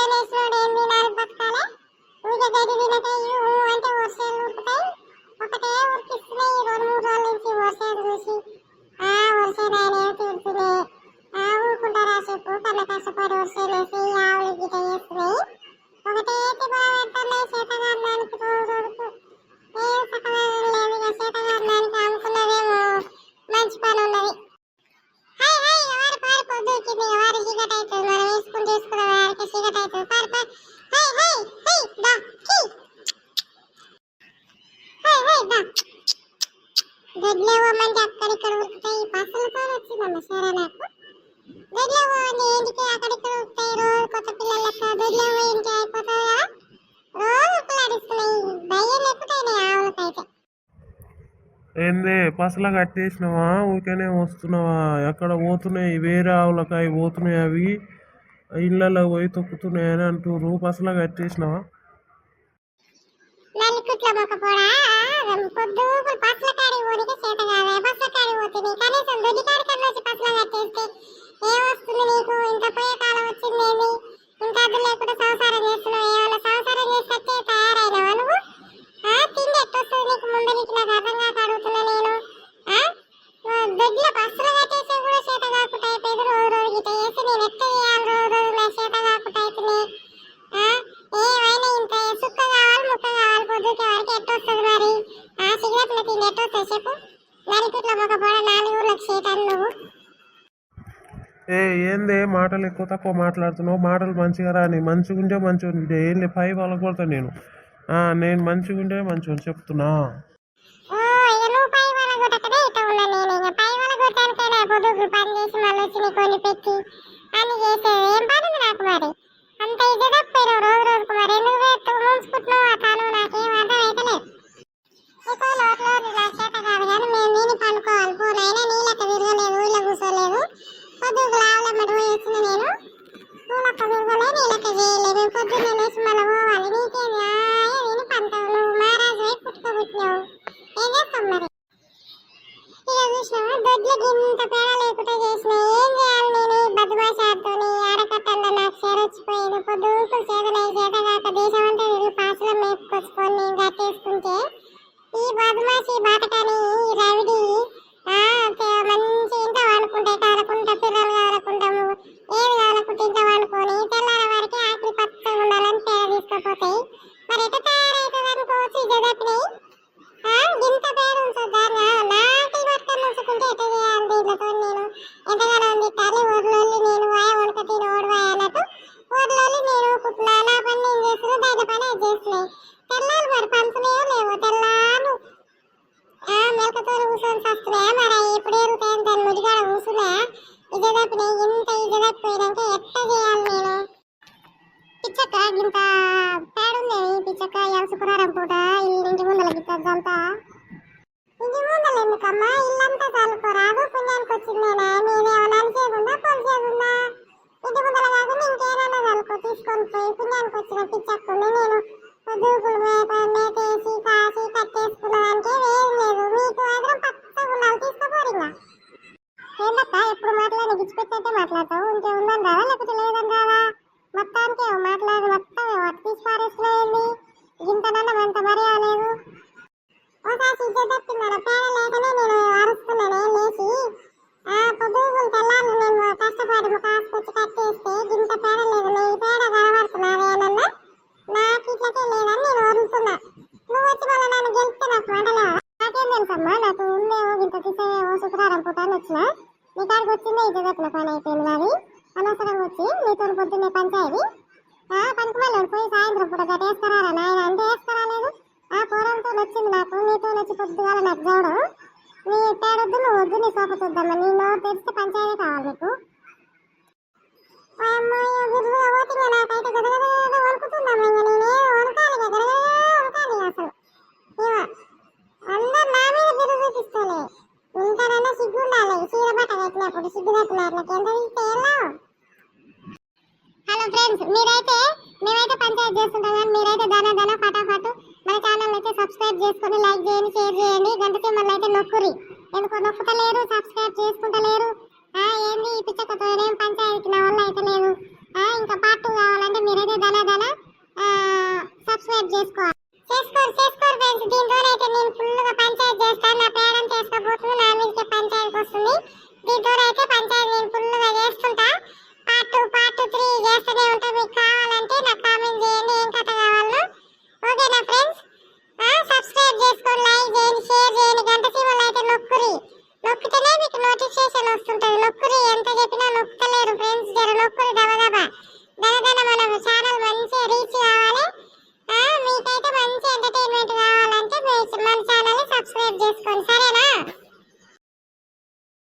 వర్షాలు వేసినోడు ఏం తినాలి బతకాలి? ఊరికే గడ్డి తినక ఇవ్వు అంటే వర్షాలు ఉరుకుతాయి ఒకటే ఉరికిస్తున్నాయి ఈ రెండు మూడు రోజుల నుంచి వర్షాలు చూసి ఆ వర్షాలు ఆయన తీరుతున్నాయి ఆ ఊరుకుంటారా చెప్పు కళ్ళ కష్టపడి వర్షాలు వేసి ఆవులు గిట వేస్తున్నాయి. హై హై దా గడ్లేవో మంచి అక్కడిక్కడ ఉరుకుతాయి పసలతో వచ్చిందమ్మ సరే నాకు. గడ్లేవో ఏంటికి అక్కడిక్కడ ఉరుకుతాయి రోజు కొత్త పిల్లల లెక్క గడ్లేవో ఏంటి? రోజు భయం ఎక్కుతాయి ఆవులకైతే. ఏంది పసల కట్టేసినావా? ఊరికేనే వస్తున్నావా? ఎక్కడ పోతున్నాయి? వేరే ఆవులకి అవి పోతున్నాయి అవి. ఇళ్ళలో పోయి తొక్కుతున్నాయి అని అంటుర్రు. పసల కట్టేసినావా? పొద్దు పసల కాడి పోనీకి చేత కాదు పసల కాడి పోతుంది కానీ ఏ ఏంది మాటలు ఎక్కువ తక్కువ మాట్లాడుతున్నావు? మాటలు మంచిగా రాని మంచిగా ఉంటే మంచిగా ఏంది పై వాళ్ళకొడతా నేను? నేను మంచిగా ఉంటే మంచిగా చెప్తున్నా పని చేసి అని ఏం పని నాకు మరి? అంత ఇది తప్పినావు రోజు రోజుకు మరి ఎందుకు వేస్తూ ముంచుకుంటున్నావు ఆ తాను నాకేం అర్థం అయితలేదు ఎక్కువ లోపల నా చేత కాదు కానీ మేము నీని పనుకోవాలి పూనైనా నీళ్ళక్క తిరగలేదు ఊళ్ళో కూర్చోలేదు పొద్దుకు లావుల మరి వేసిన నేను పూలక్క తిరగలే చేయలేదు పొద్దున్న లేచి మళ్ళీ పోవాలి. నీకేమి విని మహారాజు పుట్టుకోబుట్టినావు ఏం చేస్తాం మరి? ఇక చూసినావా? పేడ లేకుండా చేసిన ఏం చేయాలి నేను? ఆడకట్టల్లో నాకు పొద్దుకు చేతలే చేత కాక దేశం అంతా తిరిగి పాసులో మేపుకొచ్చుకొని నేను పేడ మరి ఎట తయారవుతుంది అనుకోవచ్చు ఈ జగత్ని ఇంత పేరు ఉంచుతారా నాటి పట్టుకొని ఉంచుకుంటే ఎట చేయాలి దీంట్లో నేను? ఎంతగానో ఉంది తల్లి ఊర్లోళ్ళు నేను వాయ వణక తిని ఓడివాయ అన్నట్టు. ఊర్లోని నేను కుట్లా నా పని నేను చేస్తున్నా దాని పని అది చేస్తున్నాయి. తెల్లాలు మరి పంపునేయో లేవు తెల్లాలు మెలకతో కూర్చొని వస్తున్నాయా మరి? ఎప్పుడు ఎరుగుతాయని దాని ముడిగాడ కూర్చున్నా ఇజదప్పిన ఇంత ఇజదప్పు పోయినాక ఎట్ట చేయాలి నేను? పిచ్చక్క ఇంత పేడుంది పిచ్చక్క ఇవాళ శుక్రవారం పూట? ఈ ఇంటి ముందల గిట్టదంతా ఇంటి ముందల ఎందుకమ్మా? ఇల్లంతా చల్లుకోరాదు పుణ్యానికి వచ్చిందేనా? నేనేమన్నా చేదుందా పొలి చేదుందా ఇంటి ముందల కాకుండా ఇంకేదన్నా చల్లుకో తీసుకొని పోయి పుణ్యానికి వచ్చిన పిచ్చక్కుంది నేను దూకులు మేత మేతేసి కాసి కట్టేసుకున్నదానికి ఏం లేదు. మీకు మాత్రం పచ్చగా ఉండాలి తీసుకోపోరు ఇంకా ఏందక్క ఎప్పుడు మాట్లాడి గిచ్చిపెట్టే మాట్లాడతావు? ఇంకే ఉందని రావా? లేకపోతే లేదని రావా? మొత్తానికి మాట్లాడు మాట్లాడి మొత్తం వాటి తీసి పారేసినాయండి ఇంతనన్నా అంత మర్యాద లేదు ఒకసారి సిద్ధ తప్పిందన పేడ లేకనే నేను అరుస్తున్నానే లేచి ఆ పొద్దుగులు తెల్లారు నేను కష్టపడి కాసుకొచ్చి కట్టేస్తే ఇంత పేడ లేదు నీ పేడ కనబడుతున్నావే అన్న నాకు ఇట్లకే లేదని నేను వరుస్తున్నా నువ్వు వచ్చి మళ్ళీ నన్ను గెలిస్తే నాకు మంటలేవా నాకేం తెలుసమ్మా నాకు ఉందేమో ఇంత తీసేమో శుక్రవారం పూట అని వచ్చిన నీ కాడికి వచ్చిందే ఇది చెప్పిన పని అయిపోయింది నాది అనవసరంగా వచ్చి నీతో పొద్దున్నే పంచాయతీ. ఆ పనికి వాళ్ళు పోయి సాయంత్రం పూట గట్ట వేస్తారా నాయన? అంటే వేస్తారా లేదు. ఆ పూర్వంతో వచ్చింది నాకు నీతో వచ్చి పొద్దుగాల నాకు చూడు నీ ఎట్టాడొద్దు నువ్వు వద్దు నీ సోప చూద్దామా నీ నోరు తెరిస్తే పంచాయతీ కావాలి నీకు. అమ్మో, మేమైతే పంచాయత్ చేస్తుంటాం కానీ మీరైతే దాన దాన ఫటాఫట్ మన ఛానల్ అయితే సబ్స్క్రైబ్ చేసుకొని లైక్ చేయండి షేర్ చేయండి. గంట మళ్ళీ అయితే నొక్కురి ఎందుకో నొక్కుతలేరు సబ్స్క్రైబ్ చేసుకుంటలేరు. ఏంది ఈ పిచ్చకతో ఏం పంచాయతీకి నా వల్ల అయితే లేదు. ఇంకా పార్ట్ టూ కావాలంటే మీరైతే దాన దానా సబ్స్క్రైబ్ చేసుకోవాలి. చేసుకోరు చేసుకోరు ఫ్రెండ్స్ దీంతోనైతే నేను ఫుల్గా పంచాయతీ చేస్తాను. నా పేరెంట్ చేసుకోబోతున్నాను ఓకేనా ఫ్రెండ్స్ సబ్స్క్రైబ్ చేసుకోండి లైక్ చేయండి షేర్ చేయండి. గంట సీమలు అయితే నొక్కురి. నొక్కితేనే మీకు నోటిఫికేషన్ వస్తుంటుంది. నొక్కురి. ఎంత చెప్పినా నొక్కుతలేరు ఫ్రెండ్స్ జర నొక్కురి దబదబా.